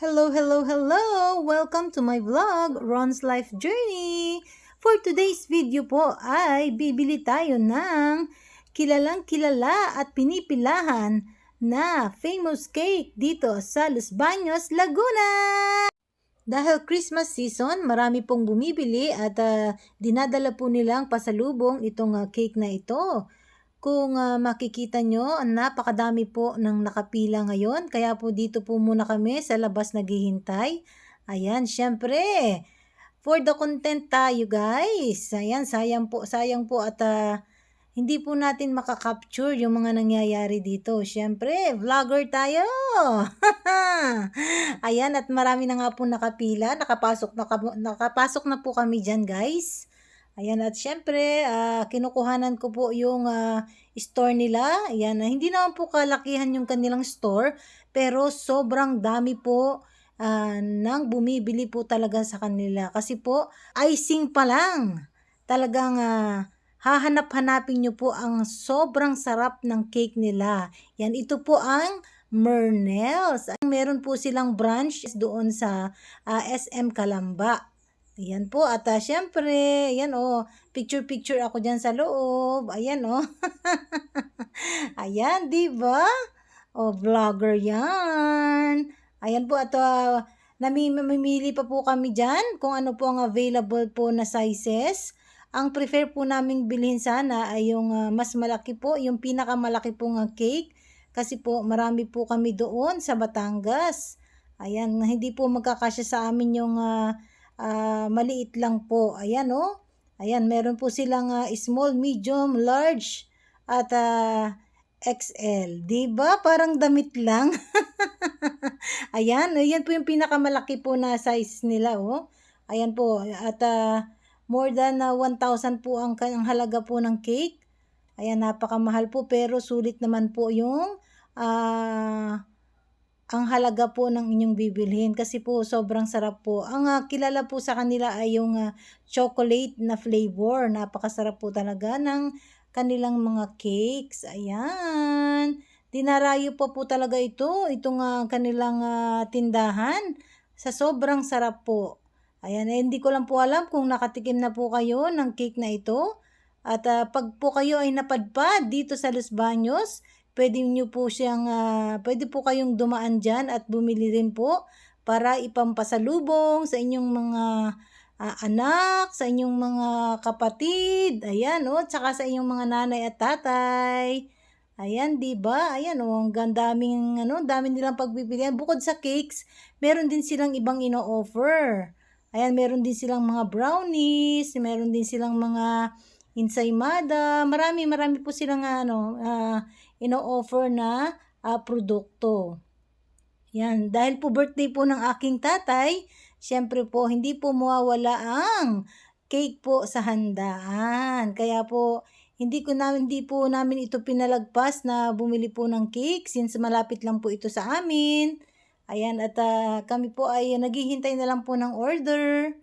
Hello, hello, hello! Welcome to my vlog, Ron's Life Journey. For today's video po ay bibili tayo ng kilalang kilala at pinipilahan na famous cake dito sa Los Baños, Laguna. Dahil Christmas season, marami pong bumibili at ah, dinadala po nilang pasalubong itong ah, cake na ito. Kung ah, makikita nyo, napakadami po ng nakapila ngayon. Kaya po dito po muna kami sa labas naghihintay. Ayan, syempre, for the content tayo guys. Ayan, sayang po, sayang po at ah, hindi po natin makakapture yung mga nangyayari dito. Syempre, vlogger tayo. Ayan, at marami na nga po nakapila. Nakapasok, naka- nakapasok na po kami dyan guys. Ayan, at syempre, ah, kinukuhanan ko po yung ah, store nila. Ayan, ah, hindi naman po kalakihan yung kanilang store, pero sobrang dami po ah, nang bumibili po talaga sa kanila. Kasi po, icing pa lang. Talagang ah, hahanap-hanapin nyo po ang sobrang sarap ng cake nila. Yan, ito po ang Mernels. Meron po silang branch doon sa ah, SM Kalamba. Ayan po. At ah, syempre, ayan oh, picture-picture ako dyan sa loob. Ayan oh. ayan, di ba? Oh, vlogger yan. Ayan po. At ah, nami- mamimili pa po kami dyan kung ano po ang available po na sizes. Ang prefer po naming bilhin sana ay yung ah, mas malaki po, yung pinakamalaki pong ah, cake. Kasi po marami po kami doon sa Batangas. Ayan, hindi po magkakasya sa amin yung ah, ah, maliit lang po. Ayan oh. Ayan, meron po silang ah, small, medium, large at ah, XL. ba? Parang damit lang. ayan, ayan po yung pinakamalaki po na size nila oh. Ayan po at ah, more than ah, 1,000 po ang, ang halaga po ng cake. Ayan, napakamahal po pero sulit naman po yung ah ang halaga po ng inyong bibilhin kasi po sobrang sarap po. Ang ah, kilala po sa kanila ay yung ah, chocolate na flavor. Napakasarap po talaga ng kanilang mga cakes. Ayan. Dinarayo pa po talaga ito, itong ah, kanilang ah, tindahan. Sa sobrang sarap po. Ayan, eh, hindi ko lang po alam kung nakatikim na po kayo ng cake na ito. At ah, pag po kayo ay napadpad dito sa Los Baños, pwede nyo po siyang, ah, pwede po kayong dumaan dyan at bumili rin po para ipampasalubong sa inyong mga ah, anak, sa inyong mga kapatid, ayan o, tsaka sa inyong mga nanay at tatay. Ayan, 'di ba? Ayan oh, ang gandaming ano, dami nilang pagpipilian. Bukod sa cakes, meron din silang ibang ino-offer. Ayan, meron din silang mga brownies, meron din silang mga ensaymada. Marami, marami po silang ano, ah, ino-offer na ah, produkto. Yan, dahil po birthday po ng aking tatay, syempre po hindi po mawawala ang cake po sa handaan. Kaya po hindi ko namin hindi po namin ito pinalagpas na bumili po ng cake since malapit lang po ito sa amin. Ayan at ah, kami po ay naghihintay na lang po ng order.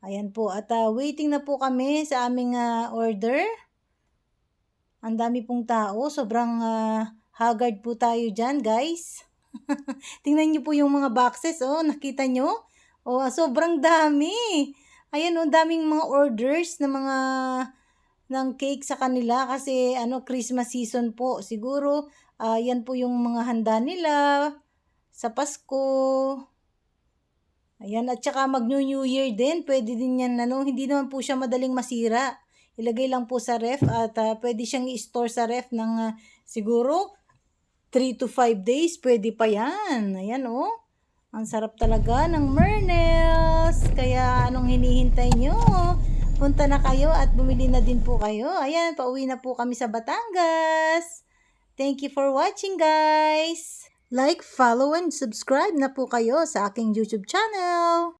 Ayan po at ah, waiting na po kami sa aming ah, order. Ang dami pong tao, sobrang ah, haggard po tayo dyan guys. Tingnan niyo po yung mga boxes, oh, nakita nyo? Oh, sobrang dami. Ayan, oh, daming mga orders na mga ng cake sa kanila kasi ano Christmas season po. Siguro ah, yan po yung mga handa nila sa Pasko. Ayan, at saka mag New Year din, pwede din yan, ano, hindi naman po siya madaling masira. Ilagay lang po sa ref at ah, pwede siyang i-store sa ref ng ah, siguro 3 to 5 days, pwede pa yan. Ayan, oh. Ang sarap talaga ng Mernels. Kaya anong hinihintay nyo? Punta na kayo at bumili na din po kayo. Ayan, pauwi na po kami sa Batangas. Thank you for watching, guys. Like, follow, and subscribe na po kayo sa aking YouTube channel.